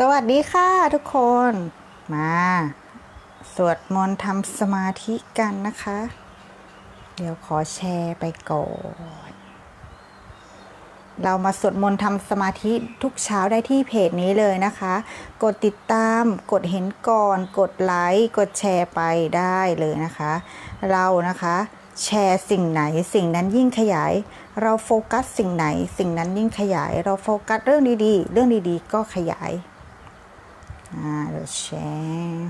สวัสดีค่ะทุกคน มา สวดมนต์ทำสมาธิกันนะคะ เดี๋ยวขอแชร์ไปก่อน เรามาสวดมนต์ทำสมาธิทุกเช้าได้ที่เพจนี้เลยนะคะ กดติดตามกดเห็นก่อน กดไลค์กดแชร์ไปได้เลยนะคะ เรานะคะแชร์สิ่งไหนสิ่งนั้นยิ่งขยาย เราโฟกัสสิ่งไหนสิ่งนั้นยิ่งขยาย เราโฟกัสเรื่องดีๆ เรื่องดีๆ ก็ขยาย อ่าเดี๋ยวแชร์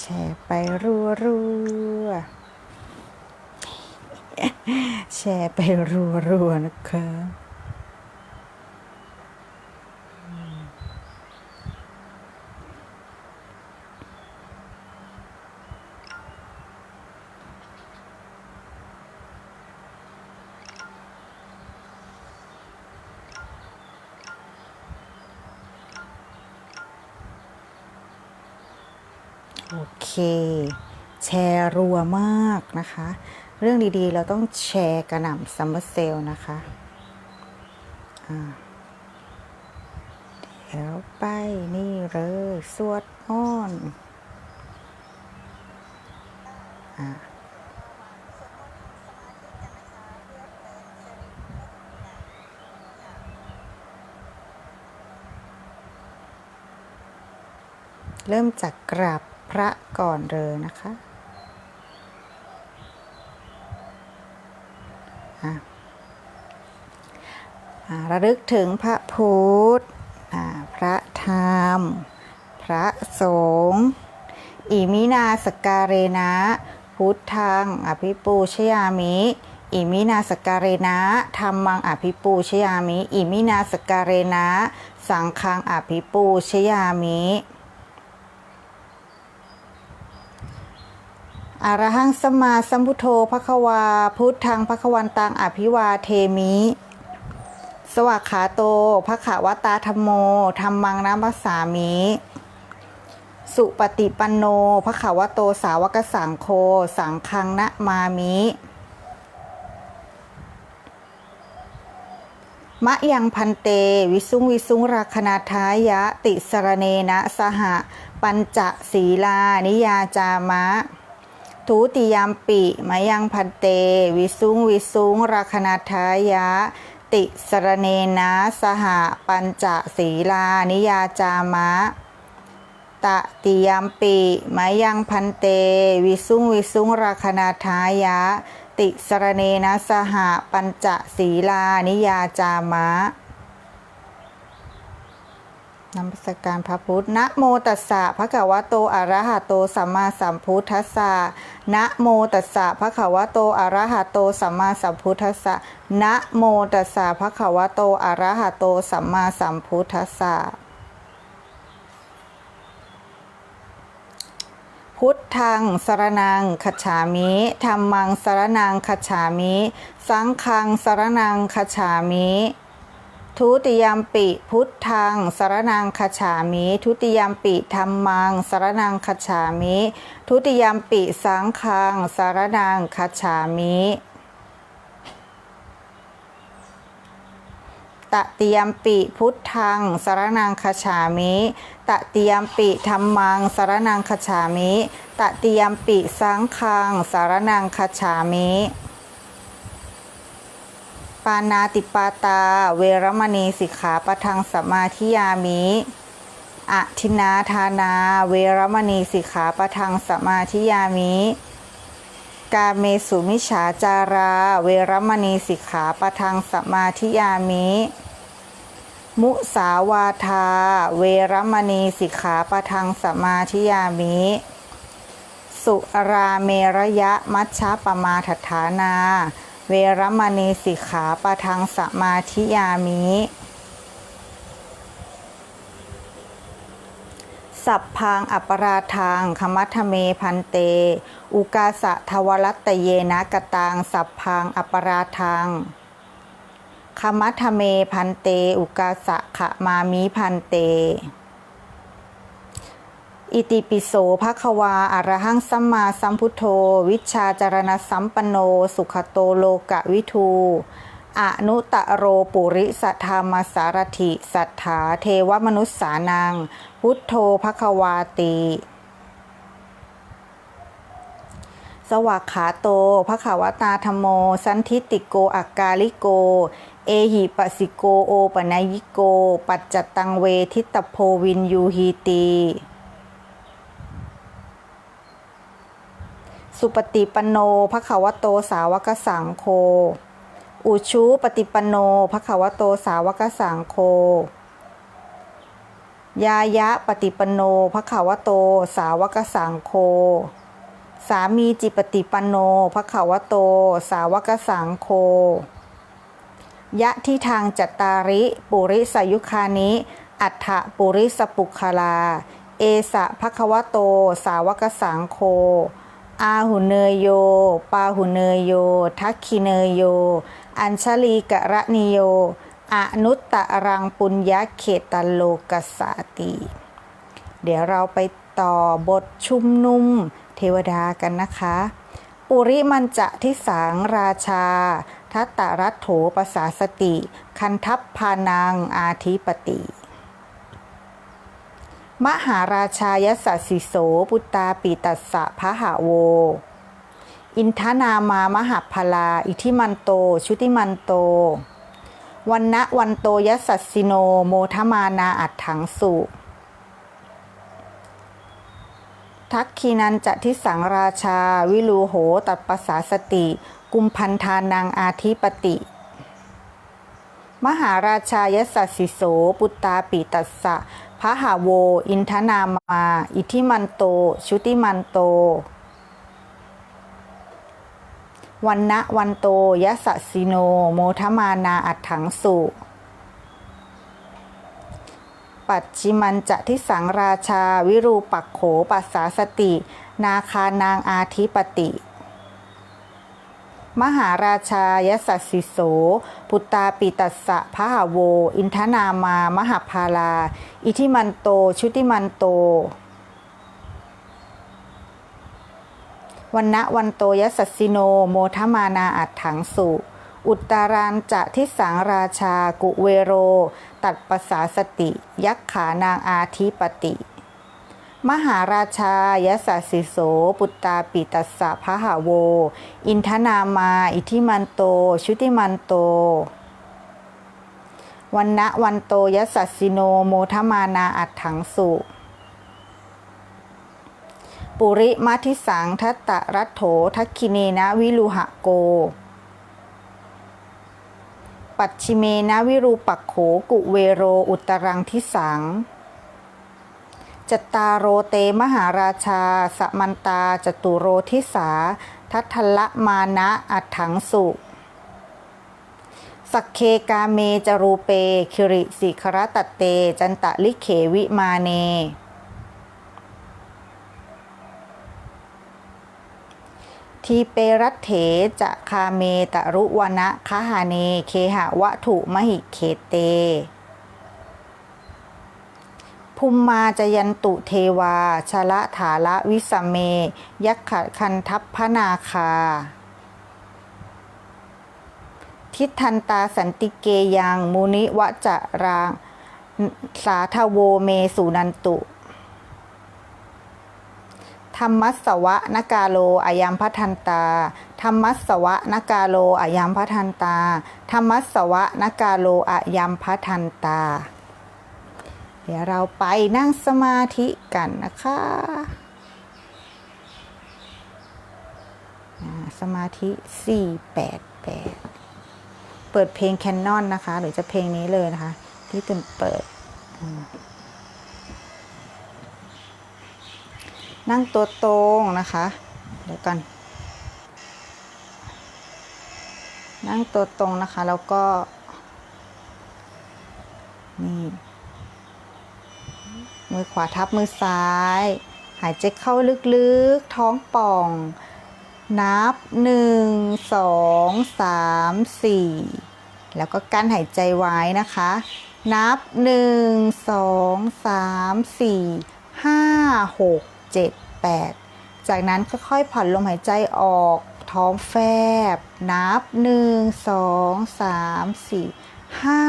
แชร์ไปรัวรัวแชร์ไปรัวรัวนะคะ โอเค แชร์รัวมากนะคะ เรื่องดีๆ เราต้องแชร์กระหน่ำซัมเมอร์เซลนะคะอ่าเดี๋ยวไปนี่เลย สวดอ้อนอ่าเริ่มจากกราบพระก่อนเลยนะคะอะอ่า ระลึกถึงพระพุทธพระธรรม พระสงฆ์อิมินาสการเรนะ พุทธังอภิปูชยามิ อิมินาสการเรนะธรรมังอภิปูชยามิ อิมินาสกการเรนะ สังฆังอภิปูชยามิ อรหังสมาสัมพุทโธภควา พุทธังภควันตังอภิวาเทมิ สวากขาโตภขาวตาธรรมโมธรรมังนัมสามิ สุปฏิปันโนภขาวโตสาวกสังโฆสังฆังนะมามิมะยังพันเต วิสุงวิสุงราคณาทายะ ติสรเนนะสห ปัญจศีลานิยาจามะ ทุติยามปิมายังพันเต วิสุงวิสุงราคณาทายะ ติสรเนนะสหปัญจศีลานิยาจามะ ตติยามปิมายังพันเต วิสุงวิสุงราคณาทายะ ติสรเนนะสหปัญจศีลานิยาจามะ นมัสการพระพุทธ นะโมตัสสะภะคะวะโตอะระหะโตสัมมาสัมพุทธัสสะ นะโมตัสสะภะคะวะโตอะระหะโตสัมมาสัมพุทธัสสะ นะโมตัสสะภะคะวะโตอะระหะโตสัมมาสัมพุทธัสสะ พุทธังสรนังคัจฉามิธรรมังสรนังคัจฉามิ สังฆังสรนังคัจฉามิ ทุติยมปิพุทธังสารนังคจฉามิ ทุติยมปิธรรมังสารนังคจฉามิ ทุติยมปิสังฆังสารนังคจฉามิตติยมปิพุทธังสารนังคจฉามิตติยมปิธรรมังสารนังคจฉามิตติยมปิสังฆังสารนังคจฉามิานาติปาตา เวรมณีสิกขาปะทังสมาธิยามิอะทินาทานา เวรมณีสิกขาปะทังสมาธิยามิกาเมสุมิฉาจารา เวรมณีสิกขาปะทังสมาธิยามิ มุสาวาทา เวรมณีสิกขาปะทังสมาธิยามิ สุราเมระยะมัชฌะปมาทฐานา เวรมณีสิกขาปะทังสมาธิยามิ สัพพังอัปราทังคมัทเมพันเต อุกาสะทวรัตตเยนะกตังสัพพังอัปราทังคมัทเมพันเต อุกาสะขะมามิพันเต อิติปิโสภะคะวาอะรหังสัมมาสัมพุทโธ วิชาจารณสัมปันโน สุขโตโลกะวิทูอนุตตะโรปุริสัทธามสารถิสัทธาเทวมนุษสานัง พุทโธภะควาติ สวากขาโตภะขาวตาธรรมโม สันทิติโกอักกาลิโก เอหิปสิโกโอปนายิโก ปัจจตังเวทิตโพวินยูฮีตี สุปฏิปันโนภะคะวะโตสาวกสังโฆอุชูปฏิปันโนภะคะวะโตสาวกสังโฆยายะปฏิปันโนภะคะวะโตสาวกสังโฆสามีจิปฏิปันโนภะคะวะโตสาวกสังโฆยะที่ทางจัตตาริปุริสยุคานิ อัฏฐปุริสปุคลา เอสะภะคะวะโตสาวกสังโฆ อาหุเนยโย ปาหุเนยโย ทักขิเนยโย อัญชลีกะระนิโย อนุตตะรังปุญญาเขตโลกสาติ เดี๋ยวเราไปต่อบทชุมนุมเทวดากันนะคะ ปุริมันจะทิสังราชา ทัตตรัตโถปสาสติ คันทัพพานังอาทิปติ มหาราชายสัสสิโสปุตตาปิตัสสะพะหะโว อินทนามามหาพลา อิทิมันโต ชุติมันโต วันนะวันโตยสัสสิโนโมทมานาอัตถังสุ ทักคีนันจะทิสังราชา วิลูโหตัดปสาสติ กุมพันธานังอาทิปติ มหาราชายสัสสิโส ปุตตาปิตัสสะพระหาโว อินทนามา อิทิมันโต ชุติมันโต วันนะวันโตยะสะสิโน โมทมานาอัตถังสุ ปัจจิมันจะทิสังราชา วิรูปักโขปัสสาสติ นาคานางอาทิปติ มหาราชายสัสสิโส ปุตตาปิตัสสะพะหาโว อินทนามามหาพาลา อิทิมันโต ชุติมันโตวันนะวันโตยสัสสิโน โมทมานาอัตถังสุ อุตตารันจะทิสังราชากุเวโร ตัดปสาสติ ยักขานางอาทิปติ มหาราชายสัสสิโส ปุตตาปิตัสสะพะหาโว อินทนามา อิทิมันโต ชุติมันโต วันนะวันโตยสัสสิโนโมทมานาอัตถังสุ ปุริมัทิสังทัตตะรัตโถทักคิเนนะวิลุหะโก ปัจฉิเมนะวิรูปักโขกุเวโรอุตรังทิสัง จตารโรเตมหาราชา สมันตา จตุโรทิสา ทัทละมานะอัถังสุ สักเคกาเมจรูเป คิริสิครตตเต จันตะลิเขวิมาเน ทีเปรัตเถจะคาเมตะรุวนะคหาเน เคหะวะถุมหิเขเต ภูมมาจยันตุเทวา ชละถาละวิสเม ยักขะคันทัพพนาคา ทิทันตาสันติเกยังมุนิวะจะรางสาทโวเมสุนันตุ ธรรมัสสวะนกาโลอายัมพัทันตา ธรรมัสสวะนกาโลอายัมพัทันตา ธรรมัสสวะนกาโลอายัมพัทันตา เดี๋ยวเราไปนั่งสมาธิกันนะคะ สมาธิ 488 เปิดเพลงแคนนอนนะคะ หรือจะเพลงนี้เลยนะคะ ที่ตุนเปิด นั่งตัวตรงนะคะ เดี๋ยวกันนั่งตัวตรงนะคะ แล้วก็ นี่ มือขวาทับมือซ้าย หายใจเข้าลึกๆ ท้องป่อง นับหนึ่งสองสามสี่แล้วก็กั้นหายใจไว้นะคะ นับหนึ่งสองสามสี่ห้าหกเจ็ดแปดจากนั้นค่อยๆ ผ่อนลมหายใจออกท้องแฟบ นับหนึ่งสองสามสี่ห้า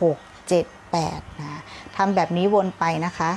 หกเจ็ดแปดนะทำแบบนี้วนไปนะคะ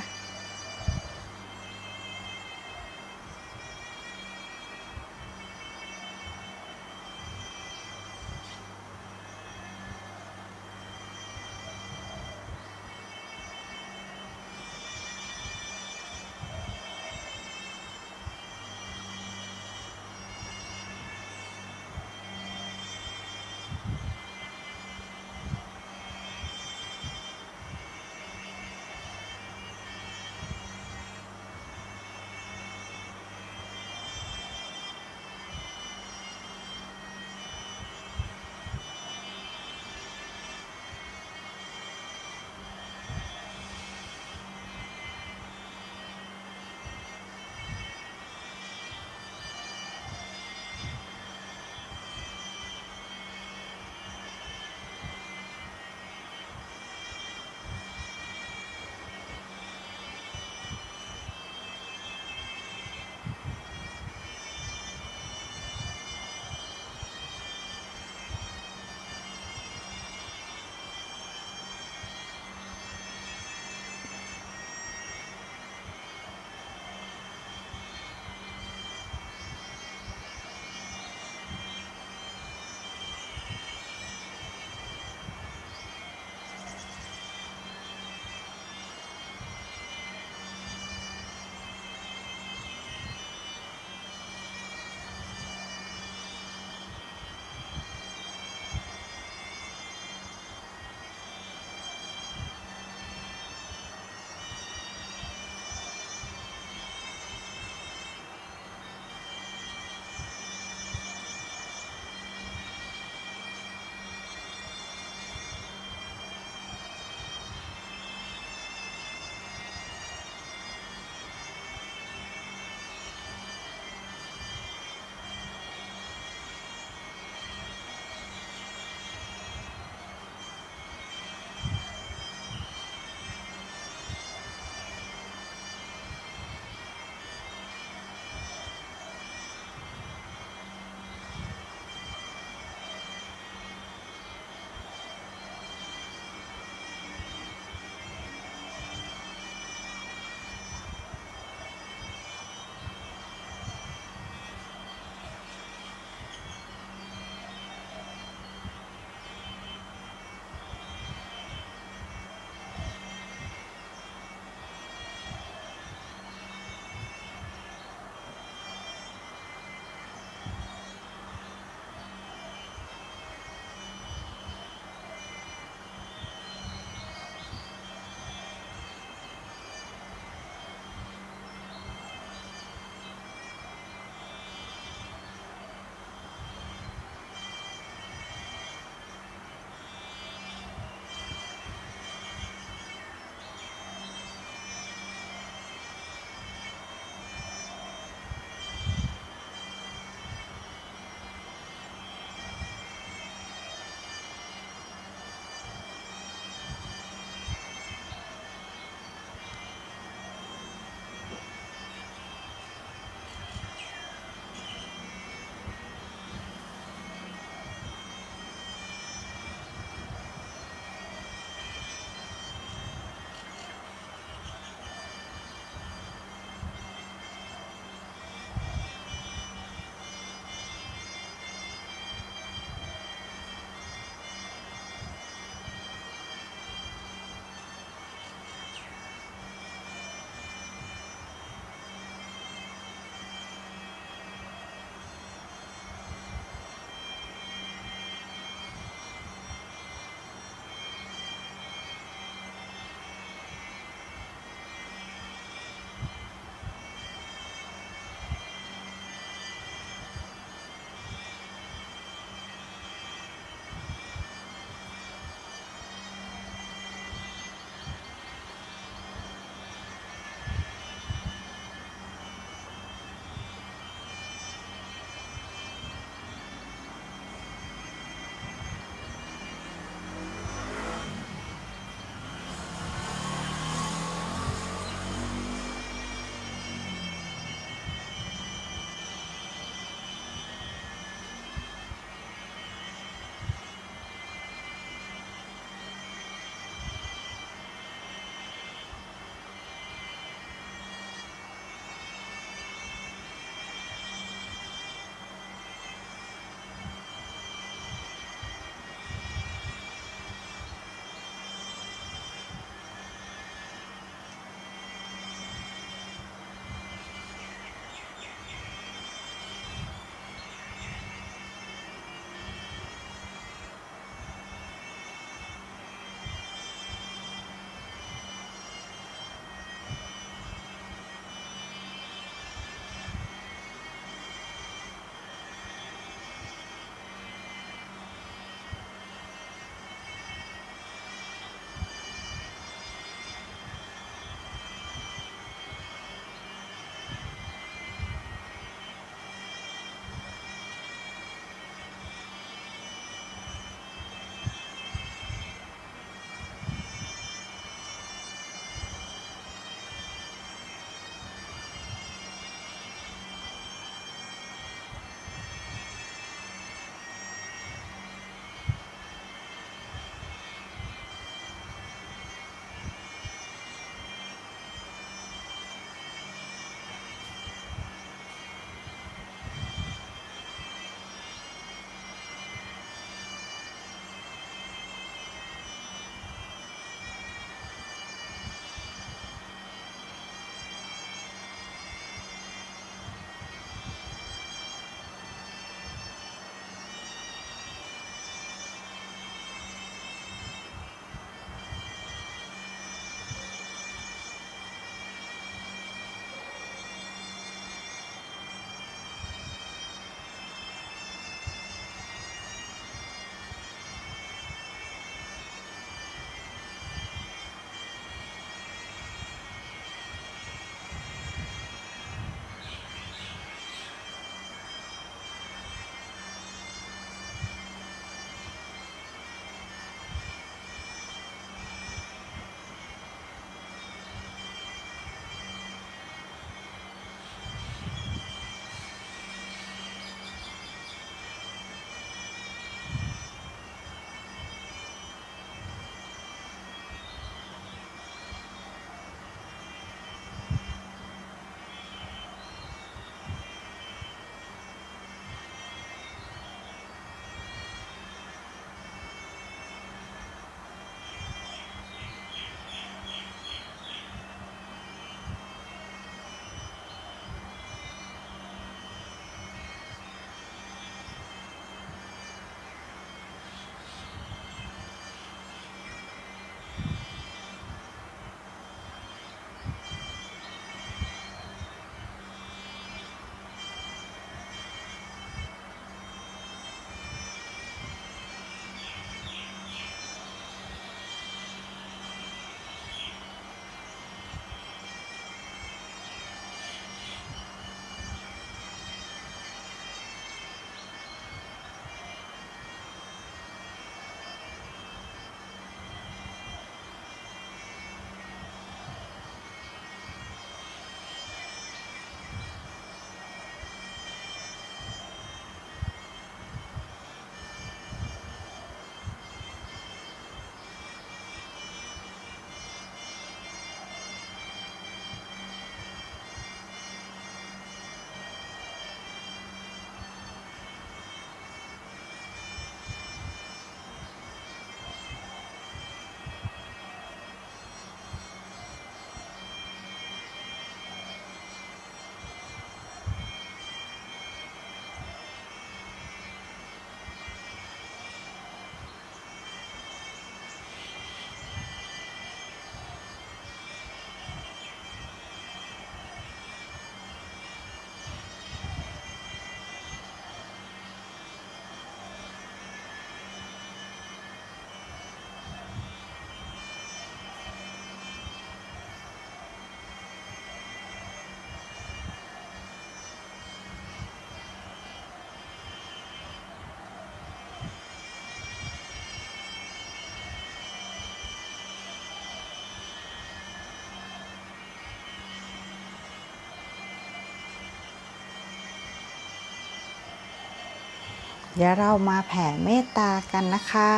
เดี๋ยวเรามาแผ่เมตตากันนะคะ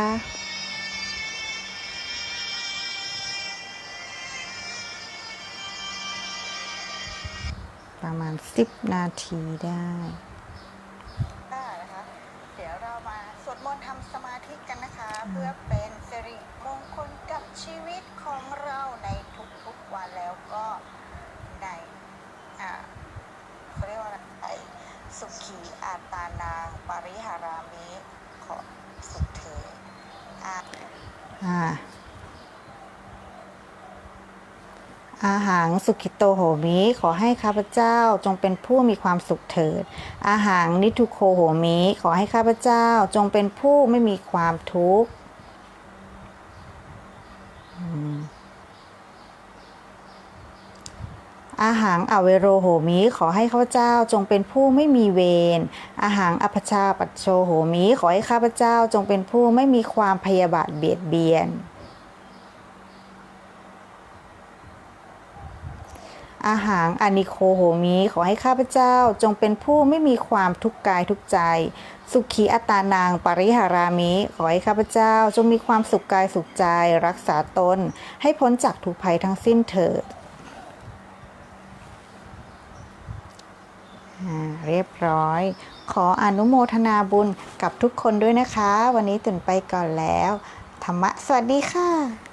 ประมาณ 10 นาทีได้นะคะเดี๋ยวเรามาสวดมนต์ทำสมาธิกันนะคะ เพื่อเป็นสิริมงคลกับชีวิตของเราในทุกๆวันแล้วก็ในอ่าเขาเรียกว่าอะไรไอ้ สุขีอาตานางปาริหารามิขอสุขเถิดอ่าอ่าอาหารสุขิโตโหมิ ขอให้ข้าพเจ้าจงเป็นผู้มีความสุขเถิด อาหารนิทุโคโหมิ ขอให้ข้าพเจ้าจงเป็นผู้ไม่มีความทุกข์อืม อาหารอเวโรโหมิขอให้ข้าพเจ้าจงเป็นผู้ไม่มีเวร อาหารอภชาปัจโชโหมิขอให้ข้าพเจ้าจงเป็นผู้ไม่มีความพยาบาทเบียดเบียน อาหารอนิโคโหมิขอให้ข้าพเจ้าจงเป็นผู้ไม่มีความทุกข์กายทุกใจ สุขีอัตตานางปริหารามิขอให้ข้าพเจ้าจงมีความสุขกายสุขใจ รักษาตนให้พ้นจากทุกภัยทั้งสิ้นเถิดอ่า เรียบร้อย ขออนุโมทนาบุญกับทุกคนด้วยนะคะ วันนี้ตื่นไปก่อนแล้ว ธรรมะ สวัสดีค่ะ